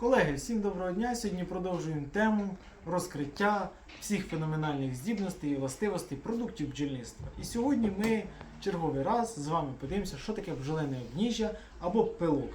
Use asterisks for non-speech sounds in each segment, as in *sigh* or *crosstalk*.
Колеги, всім доброго дня! Сьогодні продовжуємо тему розкриття всіх феноменальних здібностей і властивостей продуктів бджільництва. І сьогодні ми черговий раз з вами подивимося, що таке бджолине обніжжя або пилок.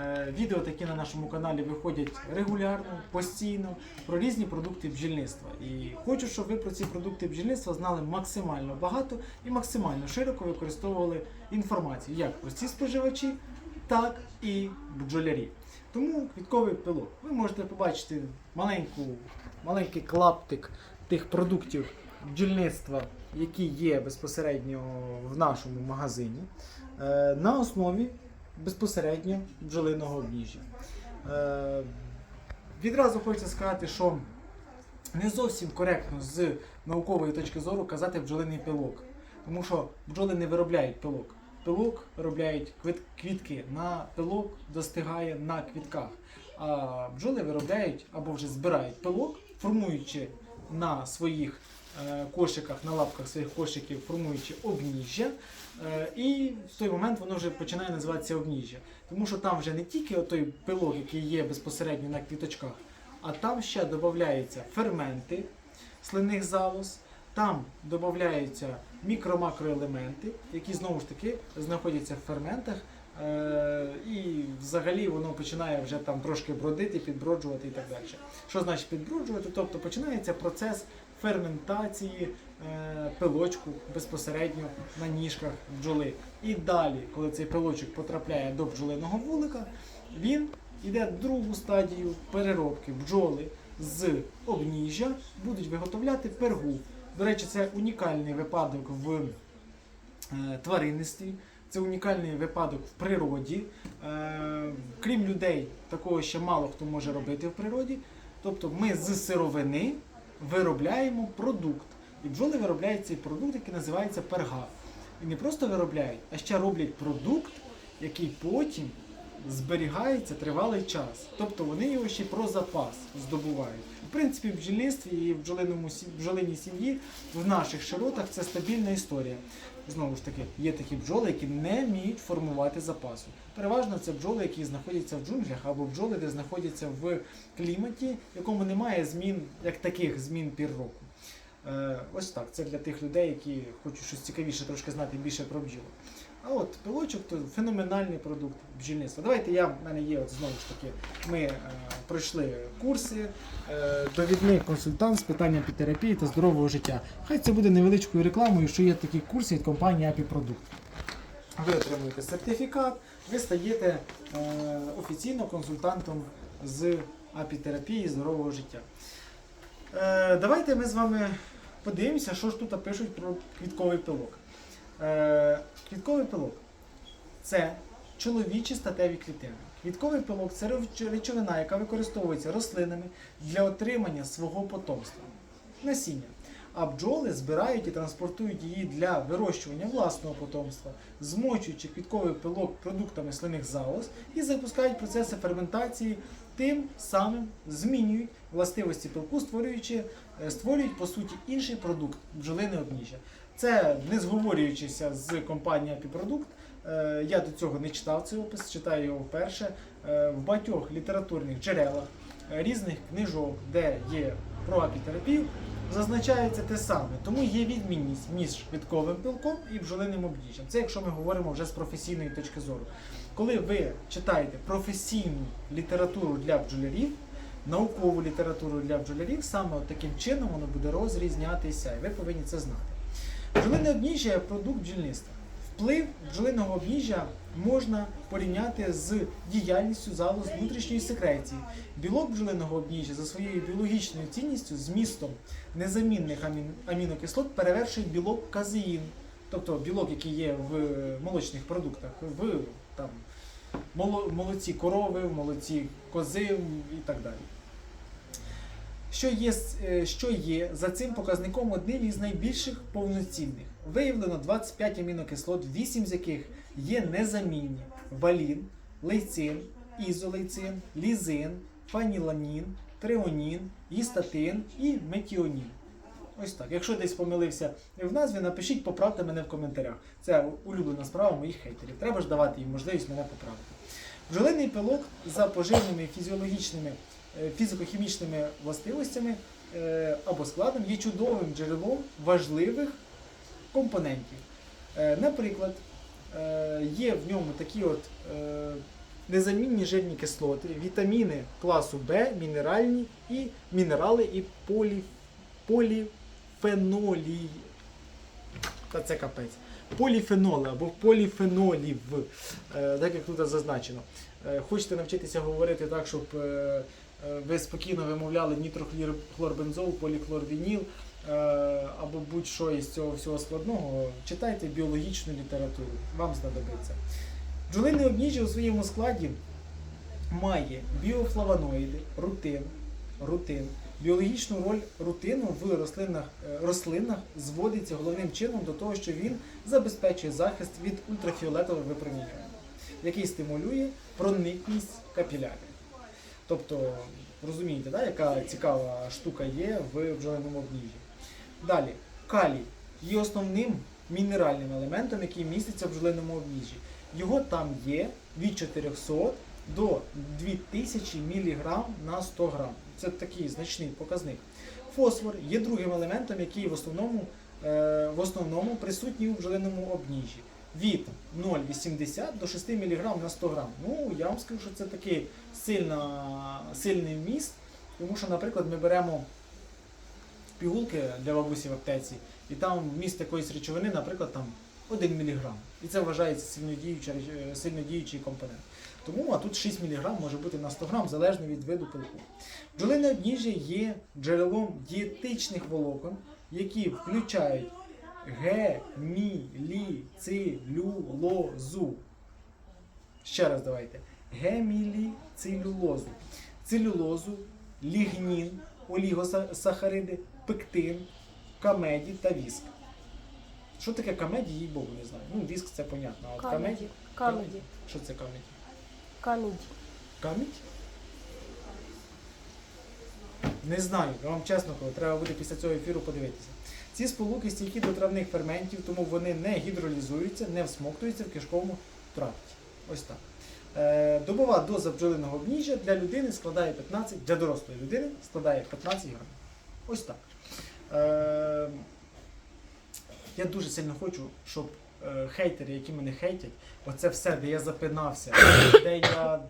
Е, Відео такі на нашому каналі виходять регулярно, постійно про різні продукти бджільництва. І хочу, щоб ви про ці продукти бджільництва знали максимально багато і максимально широко використовували інформацію як прості споживачі, так і бджолярі. Тому квітковий пилок. Ви можете побачити маленьку, маленький клаптик тих продуктів бджільництва, які є безпосередньо в нашому магазині, е, на основі безпосередньо бджолиного обніжжя. Е, Відразу хочеться сказати, що не зовсім коректно з наукової точки зору казати бджолиний пилок, тому що бджоли не виробляють пилок. Пилок виробляють квітки, на пилок достигає на квітках. А бджоли виробляють або вже збирають пилок, формуючи на своїх е, кошиках, на лапках своїх кошиків, формуючи обніжжя. Е, і в той момент воно вже починає називатися обніжжя. Тому що там вже не тільки той пилок, який є безпосередньо на квіточках, а там ще додаються ферменти слинних залоз, там додаються мікро-макроелементи, які знову ж таки знаходяться в ферментах. Е, і взагалі воно починає вже там трошки бродити, підброджувати і так далі. Що значить підброджувати? Тобто починається процес ферментації е, пилочку безпосередньо на ніжках бджоли. І далі, коли цей пилочок потрапляє до бджолиного вулика, він йде в другу стадію переробки бджоли з обніжжя, будуть виготовляти пергу. До речі, це унікальний випадок в е, тваринництві. Це унікальний випадок в природі. Е, крім людей, такого ще мало хто може робити в природі. Тобто ми з сировини виробляємо продукт. І бджоли виробляють цей продукт, який називається перга. І не просто виробляють, а ще роблять продукт, який потім зберігається тривалий час. Тобто вони його ще про запас здобувають. Принципі, в бджільництві і в бджолиному бджолиній сім'ї в наших широтах це стабільна історія. Знову ж таки, є такі бджоли, які не вміють формувати запасу. Переважно це бджоли, які знаходяться в джунглях, або бджоли, де знаходяться в кліматі, в якому немає змін, як таких змін пір року. Е, ось так. Це для тих людей, які хочуть щось цікавіше трошки знати більше про бджіл. А от пилочок то феноменальний продукт бджільництва. Давайте я в мене є от знову ж таки. Ми е, пройшли курси, е, довідний консультант з питань апітерапії та здорового життя. Хай це буде невеличкою рекламою, що є такі курси від компанії Апіпродукт. Ви отримуєте сертифікат, ви стаєте е, офіційно консультантом з апітерапії здорового життя. Е, давайте ми з вами подивимося, що ж тут пишуть про квітковий пилок. Е, квітковий пилок це чоловічі статеві клітини. Квітковий пилок це речовина, яка використовується рослинами для отримання свого потомства, насіння. А бджоли збирають і транспортують її для вирощування власного потомства, змочуючи квітковий пилок продуктами слиних залоз і запускають процеси ферментації, тим самим змінюють властивості пилку, створюючи, е, створюють по суті інший продукт бджолине обніжжя. Це не зговорюючися з компанією Апіпродукт. Е, Я до цього не читав цей опис, читаю його вперше. Е, В багатьох літературних джерелах е, різних книжок, де є про апітерапію, зазначається те саме. Тому є відмінність між квітковим пилком і бджолиним обніжжям. Це якщо ми говоримо вже з професійної точки зору. Коли ви читаєте професійну літературу для бджолярів, наукову літературу для бджолярів, саме таким чином воно буде розрізнятися, і ви повинні це знати. Бджолине обніжжя продукт бджільництва. Вплив бджолиного обніжжя можна порівняти з діяльністю залоз внутрішньої секреції. Білок бджолиного обніжжя за своєю біологічною цінністю змістом незамінних амін- амінокислот перевершує білок казеїн, тобто білок, який є в молочних продуктах, в там, моло- молоці корови, в молоці кози і так далі. Що є, е, що є за цим показником одним із найбільших повноцінних. Виявлено 25 амінокислот, 8 з яких є незамінні: валін, лейцин, ізолейцин, лізин, фаніланін, треонін, гістатин і метіонін. Ось так. Якщо десь помилився в назві, напишіть, поправте мене в коментарях. Це улюблена справа моїх хейтерів. Треба ж давати їм можливість мене поправити. Бджолиний пилок за поживними фізіологічними, фізико-хімічними властивостями е, або складом є чудовим джерелом важливих компонентів. Е, Наприклад, е, є в ньому такі от е, незамінні жирні кислоти, вітаміни класу Б, мінеральні і мінерали і полі, поліфенолі. Та це капець. Поліфеноли або поліфенолів, е, так як тут зазначено. Е, Хочете навчитися говорити так, щоб е, е, ви спокійно вимовляли нітрохлорбензол, поліхлорвініл е, або будь-що із цього всього складного, читайте біологічну літературу, вам знадобиться. Бджолине обніжжя у своєму складі має біофлавоноїди, рутин, рутин. Біологічну роль рутину в рослинах, е, рослинах зводиться головним чином до того, що він забезпечує захист від ультрафіолетового випромінювання, який стимулює проникність капілярів. Тобто, розумієте, да, яка цікава штука є в бджолиному обніжжі. Далі, калій є основним мінеральним елементом, який міститься в бджолиному обніжжі. Його там є від 400 до 2000 мг на 100 г. Це такий значний показник. Фосфор є другим елементом, який в основному, е, в основному присутній у бджолиному обніжжі. Від 0,80 до 6 мг на 100 г. Ну, я вам скажу, що це такий сильна, сильний вміст, тому що, наприклад, ми беремо пігулки для бабусі в аптеці, і там вміст якоїсь речовини, наприклад, там 1 мг. І це вважається сильнодіючий, е, сильнодіючий компонент. Тому а тут 6 мг може бути на 100 г, залежно від виду пилку. Бджолине обніжжя є джерелом дієтичних волокон, які включають геміліцилюлозу. Ще раз давайте. Геміліцилюлозу. Целюлозу, лігнін, олігосахариди, пектин, камеді та віск. Що таке камеді, їй Богу не знаю. Ну, віск це понятно. А от камеді? Камеді. Що це камеді? Камеді. Камідь? Не знаю, я вам чесно кажу, треба буде після цього ефіру подивитися. Ці сполуки стійкі до травних ферментів, тому вони не гідролізуються, не всмоктуються в кишковому тракті. Ось так. Е, добова доза бджолиного обніжжя для людини складає 15, для дорослої людини складає 15 грамів. Ось так. Е, я дуже сильно хочу, щоб е, хейтери, які мене хейтять, оце все, де я запинався, де я,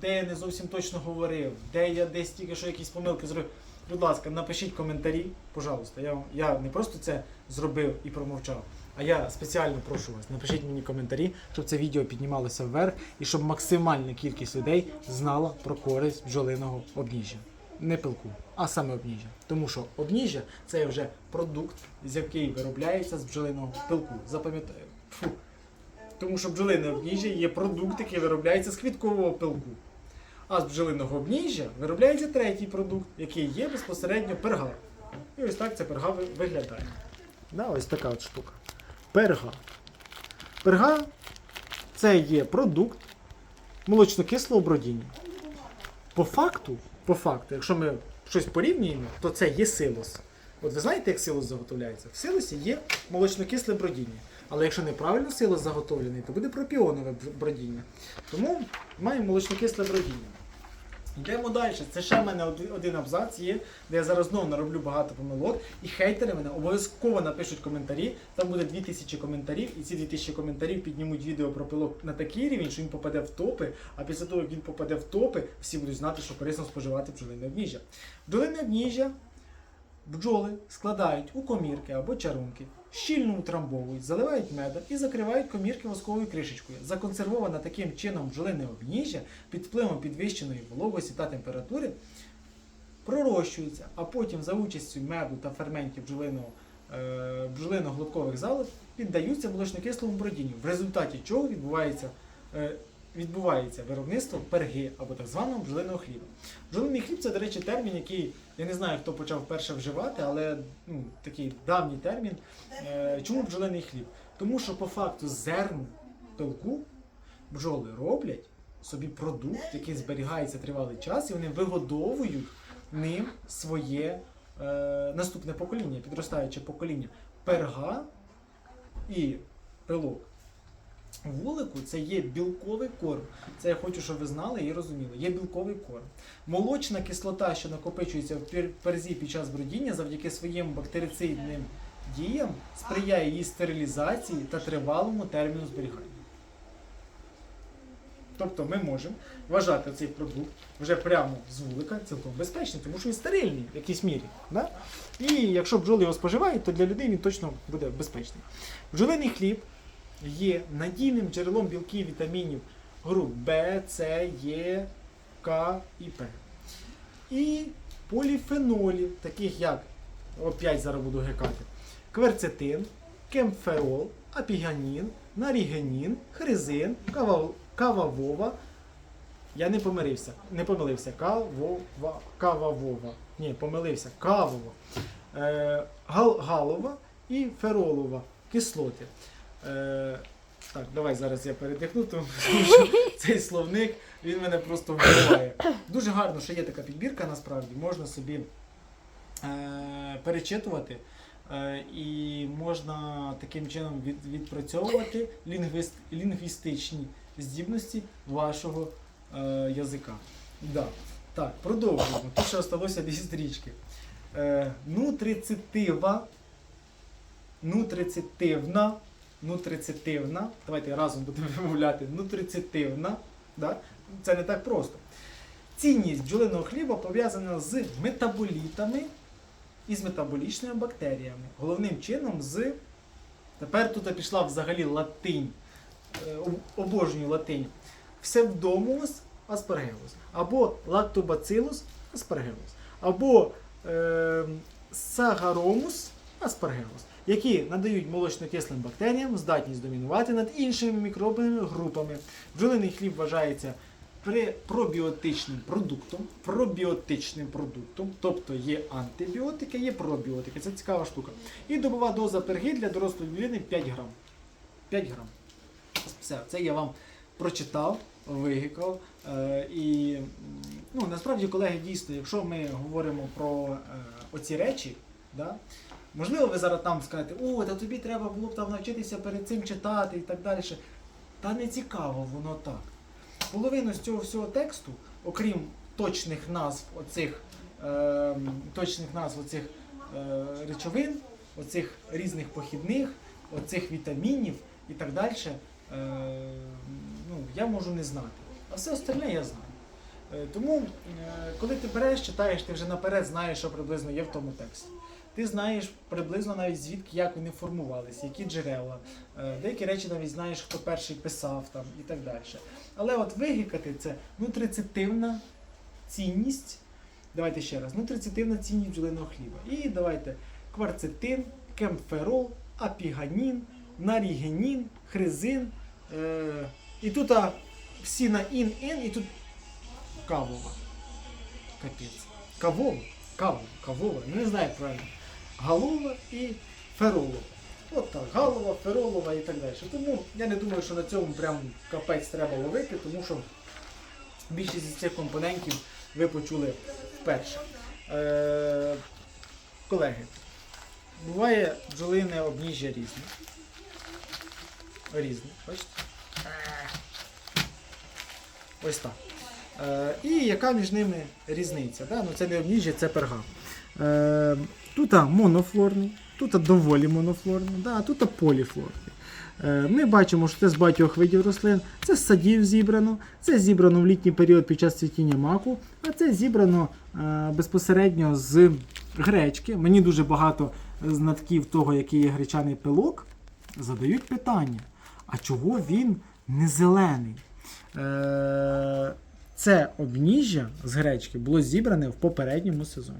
де я не зовсім точно говорив, де я десь тільки що якісь помилки зробив. Будь ласка, напишіть коментарі, пожалуйста. Я, я не просто це зробив і промовчав, а я спеціально прошу вас, напишіть мені коментарі, щоб це відео піднімалося вверх і щоб максимальна кількість людей знала про користь бджолиного обніжжя. Не пилку, а саме обніжжя. Тому що обніжжя це вже продукт, з який виробляється з бджолиного пилку. Запам'ятаю. Тому що бджолине обніжжя є продукт, який виробляється з квіткового пилку. А з бджолиного обніжжя виробляється третій продукт, який є безпосередньо перга. І ось так ця перга виглядає. Да, ось така от штука. Перга. Перга це є продукт молочнокислого бродіння. По факту, по факту, якщо ми щось порівнюємо, то це є силос. От ви знаєте, як силос заготовляється? В силосі є молочнокисле бродіння. Але якщо неправильно силос заготовлений, то буде пропіонове бродіння. Тому маємо молочнокисле бродіння. Йдемо далі. Це ще в мене один, абзац є, де я зараз знову нароблю багато помилок. І хейтери мене обов'язково напишуть коментарі. Там буде 2000 коментарів, і ці 2000 коментарів піднімуть відео про пилок на такий рівень, що він попаде в топи. А після того, як він попаде в топи, всі будуть знати, що корисно споживати бджолине обніжжя. Бджолине обніжжя бджоли складають у комірки або чарунки, щільно утрамбовують, заливають медом і закривають комірки восковою кришечкою. Законсервоване таким чином бджолине обніжжя під впливом підвищеної вологості та температури пророщується, а потім за участю меду та ферментів бджолиного, е, бджолино-глоткових залоз піддаються молочнокислому бродінню, в результаті чого відбувається, е, відбувається виробництво перги або так званого бджолиного хліба. Бджолиний хліб це, до речі, термін, який я не знаю, хто почав перше вживати, але ну, такий давній термін. Е, чому бджолиний хліб? Тому що по факту зерн пилку бджоли роблять собі продукт, який зберігається тривалий час, і вони вигодовують ним своє е, наступне покоління, підростаюче покоління. Перга і пилок Вулику це є білковий корм. Це я хочу, щоб ви знали і розуміли. Є білковий корм. Молочна кислота, що накопичується в перзі під час бродіння, завдяки своїм бактерицидним діям, сприяє її стерилізації та тривалому терміну зберігання. Тобто ми можемо вважати цей продукт вже прямо з вулика цілком безпечним, тому що він стерильний в якійсь мірі. Да? І якщо бджоли його споживають, то для людей він точно буде безпечний. Бджолиний хліб є надійним джерелом білків вітамінів груп В, С, Е, К і П. І поліфенолів, таких як, опять зараз буду гекати, кверцетин, кемферол, апіганін, нарігенін, хризин, кава, кававова. Я не помилився. Не помилився. Кавова, кававова. Ні, помилився. Кавова. Е, гал, галова і феролова кислоти. Е, так, давай зараз я передихну, тому що *laughs* цей словник він мене просто вбиває. Дуже гарно, що є така підбірка, насправді можна собі е, перечитувати. Е, і можна таким чином від, відпрацьовувати лінгвіст, лінгвістичні здібності вашого е, язика. Да. Так, продовжуємо. Тут ще залишилося дві стрічки. Е, нутрицитива, нутрицитивна, нутрицитивна, давайте разом будемо *laughs* вимовляти, нутрицитивна, да? це не так просто. Цінність бджолиного хліба пов'язана з метаболітами і з метаболічними бактеріями. Головним чином з. Тепер тут пішла взагалі латинь. Е, Обожнюю латинь. Псевдомус аспаргелус. Або лактобацилус аспаргелус. Або е, сагаромус аспаргелус, які надають молочнокислим бактеріям здатність домінувати над іншими мікробними групами. Бджолиний хліб вважається пробіотичним продуктом, пробіотичним продуктом, тобто є антибіотики, є пробіотики. Це цікава штука. І добова доза перги для дорослої людини 5 грам. 5 грам. Все, це я вам прочитав, вигікав. Е, і ну, насправді, колеги, дійсно, якщо ми говоримо про е, оці речі, да, можливо, ви зараз там скажете, о, та тобі треба було б там навчитися перед цим читати і так далі. Та не цікаво воно так. Половину з цього всього тексту, окрім точних назв оцих, е, точних назв оцих е, речовин, оцих різних похідних, оцих вітамінів і так далі, е, ну, я можу не знати. А все остальне я знаю. Е, Тому, е, коли ти береш, читаєш, ти вже наперед знаєш, що приблизно є в тому тексті. Ти знаєш приблизно навіть звідки, як вони формувалися, які джерела. Е, Деякі речі навіть знаєш, хто перший писав там і так далі. Але от вигікати це нутрицитивна цінність. Давайте ще раз. Нутрицитивна цінність бджолиного хліба. І давайте кварцетин, кемферол, апіганін, нарігенін, хризин. Е, і тут а, всі на ін, ін, і тут кавова. Капець. Кавова. Кавова. Кавова. Ну, Не знаю правильно. Галова і феролова. От так, галова, феролова і так далі. Тому я не думаю, що на цьому прям капець треба ловити, тому що більшість з цих компонентів ви почули вперше. Е, колеги, буває бджолине обніжжя різне. Різне, бачите? Ось так. Е, і яка між ними різниця? Да? Ну, це не обніжжя, це перга. Е, тут монофлорний, тут доволі монофлорний, да, тут поліфлорний. Е, Ми бачимо, що це з багатьох видів рослин. Це з садів зібрано, це зібрано в літній період під час цвітіння маку, а це зібрано е, безпосередньо з гречки. Мені дуже багато знавців того, який є гречаний пилок, задають питання: а чого він не зелений? Це обніжжя з гречки було зібране в попередньому сезоні.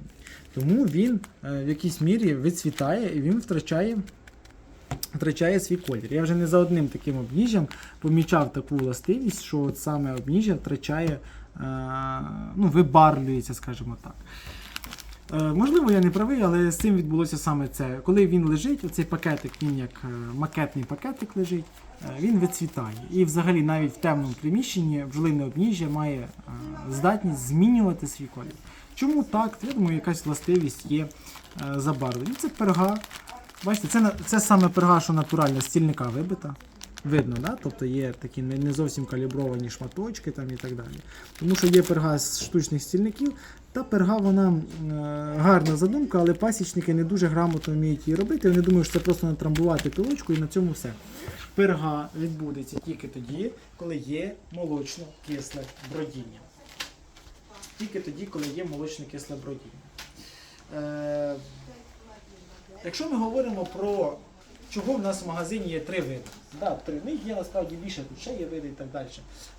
Тому він е, в якійсь мірі вицвітає і він втрачає, втрачає свій колір. Я вже не за одним таким обніжжям помічав таку властивість, що от саме обніжжя втрачає, е, ну, вибарвлюється, скажімо так. Е, Можливо, я не правий, але з цим відбулося саме це. Коли він лежить, оцей пакетик, він як макетний пакетик лежить, він вицвітає. І взагалі навіть в темному приміщенні бджолине обніжжя має здатність змінювати свій колір. Чому так? Я думаю, якась властивість є е, забарвлення. Це перга. Бачите, це, це саме перга, що натуральна стільника вибита. видно, да? тобто є такі не, зовсім калібровані шматочки там і так далі. Тому що є перга з штучних стільників, та перга вона е, гарна задумка, але пасічники не дуже грамотно вміють її робити. Вони думають, що це просто натрамбувати пилочку і на цьому все. Перга відбудеться тільки тоді, коли є молочно-кисле бродіння. Тільки тоді, коли є молочно-кисле бродіння. Е, якщо ми говоримо про чого в нас в магазині є три види. Да, три. Ну, є насправді більше, тут ще є види і так далі.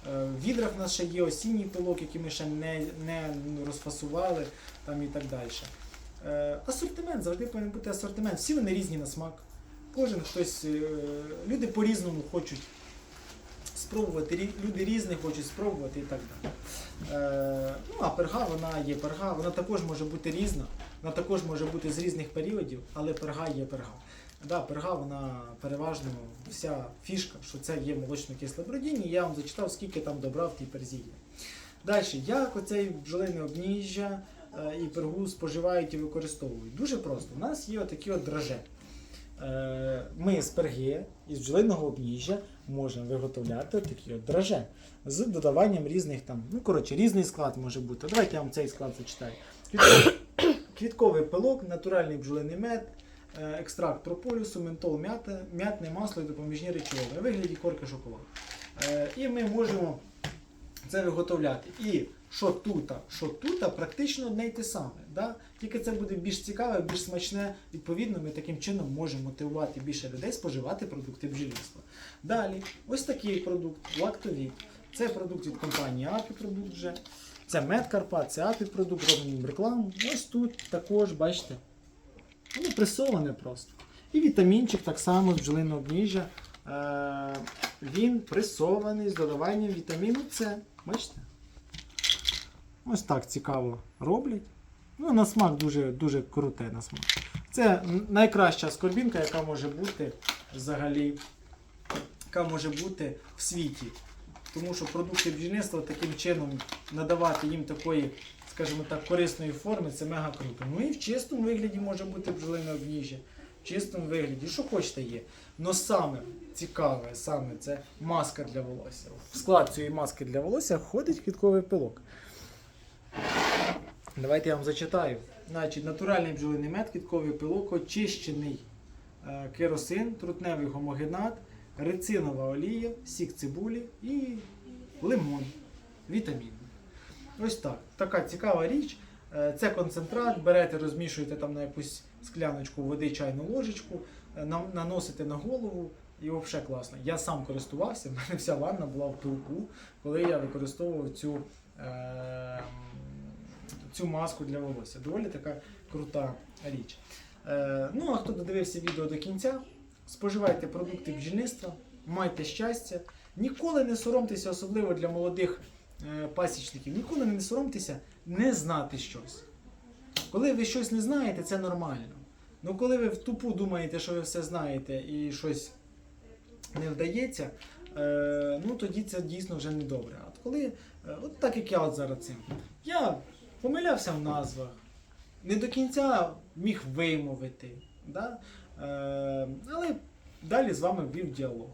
Е, в відрах в нас ще є осінній пилок, який ми ще не, не розфасували там і так далі. Е, асортимент, завжди повинен бути асортимент. Всі вони різні на смак. Кожен хтось, е, люди по-різному хочуть спробувати, люди різні хочуть спробувати і так далі. Е, ну, а перга, вона є перга, вона також може бути різна, вона також може бути з різних періодів, але перга є перга. Да, перга, вона переважно вся фішка, що це є молочно-кисле бродіння. Я вам зачитав, скільки там добра в тій перзі є. Далі, як оцей бджолине обніжжя е, і пергу споживають і використовують? Дуже просто. У нас є отакі от драже. Е, Ми з перги із бджолиного обніжжя можемо виготовляти такі от драже з додаванням різних там, ну коротше, різний склад може бути. Давайте я вам цей склад зачитаю. *coughs* Квітковий, пилок, натуральний бджолиний мед, е, екстракт прополісу, ментол м'ята, м'ятне масло і допоміжні речовини вигляді корки шоколаду. Е, І ми можемо це виготовляти. І що тут, що тут, практично одне й те саме. Да? Тільки це буде більш цікаве, більш смачне. Відповідно, ми таким чином можемо мотивувати більше людей споживати продукти бджільництва. Далі, ось такий продукт, лактовік. Це продукт від компанії Апі продукт вже. Це мед Карпат, це Апі продукт, робимо рекламу. Ось тут також, бачите, воно пресоване просто. І вітамінчик так само з бджолиного обніжжя. Е, він пресований з додаванням вітаміну С. Бачите? Ось так цікаво роблять. Ну, на смак дуже, дуже круте на смак. Це найкраща скорбінка, яка може бути взагалі, яка може бути в світі. Тому що продукти бджільництва таким чином надавати їм такої, скажімо так, корисної форми, це мега круто. Ну і в чистому вигляді може бути бджолине обніжжя. Чистому вигляді, що хочете є. Но саме цікаве, саме це маска для волосся. В склад цієї маски для волосся входить квітковий пилок. Давайте я вам зачитаю. Значить, натуральний бджолиний мед, квітковий пилок, очищений е, керосин, трутневий гомогенат, рецинова олія, сік цибулі і лимон. Вітамін. Ось так. Така цікава річ. Е, Це концентрат, берете, розмішуєте там на якусь скляночку води, чайну ложечку, е, на- наносите на голову. І взагалі класно. Я сам користувався, *laughs* в мене вся ванна була в пилку, коли я використовував цю, е, цю маску для волосся. Доволі така крута річ. Е, ну, а хто додивився відео до кінця, споживайте продукти бджільництва, майте щастя, ніколи не соромтеся, особливо для молодих е, пасічників, ніколи не соромтеся не знати щось. Коли ви щось не знаєте, це нормально. Ну коли ви в тупу думаєте, що ви все знаєте і щось не вдається, е, ну тоді це дійсно вже не добре. От коли, е, от так як я от зараз цим, я помилявся в назвах, не до кінця міг вимовити, да? е, але далі з вами ввів діалог.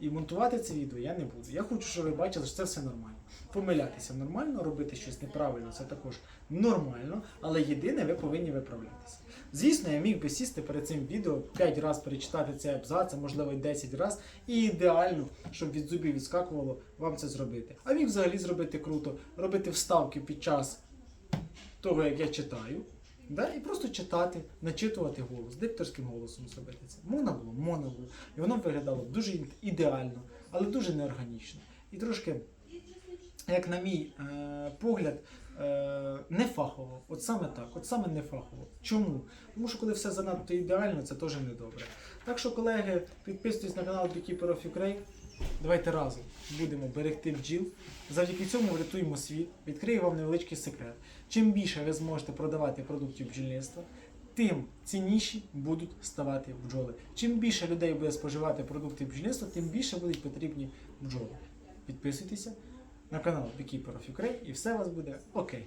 І монтувати це відео я не буду. Я хочу, щоб ви бачили, що це все нормально. Помилятися нормально, робити щось неправильно, це також нормально, але єдине, ви повинні виправлятися. Звісно, я міг би сісти перед цим відео 5 разів перечитати цей абзац, а можливо й 10 разів, і ідеально, щоб від зубів відскакувало, вам це зробити. А міг взагалі зробити круто, робити вставки під час того, як я читаю. Да? І просто читати, начитувати голос, дикторським голосом зробити це. Можна було, можна було. І воно виглядало дуже ідеально, але дуже неорганічно. І трошки, як на мій е, погляд, е, не фахово. От саме так, от саме не фахово. Чому? Тому що коли все занадто ідеально, це теж не добре. Так що, колеги, підписуйтесь на канал Beekeeper of Ukraine. Давайте разом будемо берегти бджіл. Завдяки цьому врятуємо світ. Відкрию вам невеличкий секрет. Чим більше ви зможете продавати продуктів бджільництва, тим цінніші будуть ставати бджоли. Чим більше людей буде споживати продукти бджільництва, тим більше будуть потрібні бджоли. Підписуйтеся на канал Beekeeper of Ukraine і все у вас буде окей.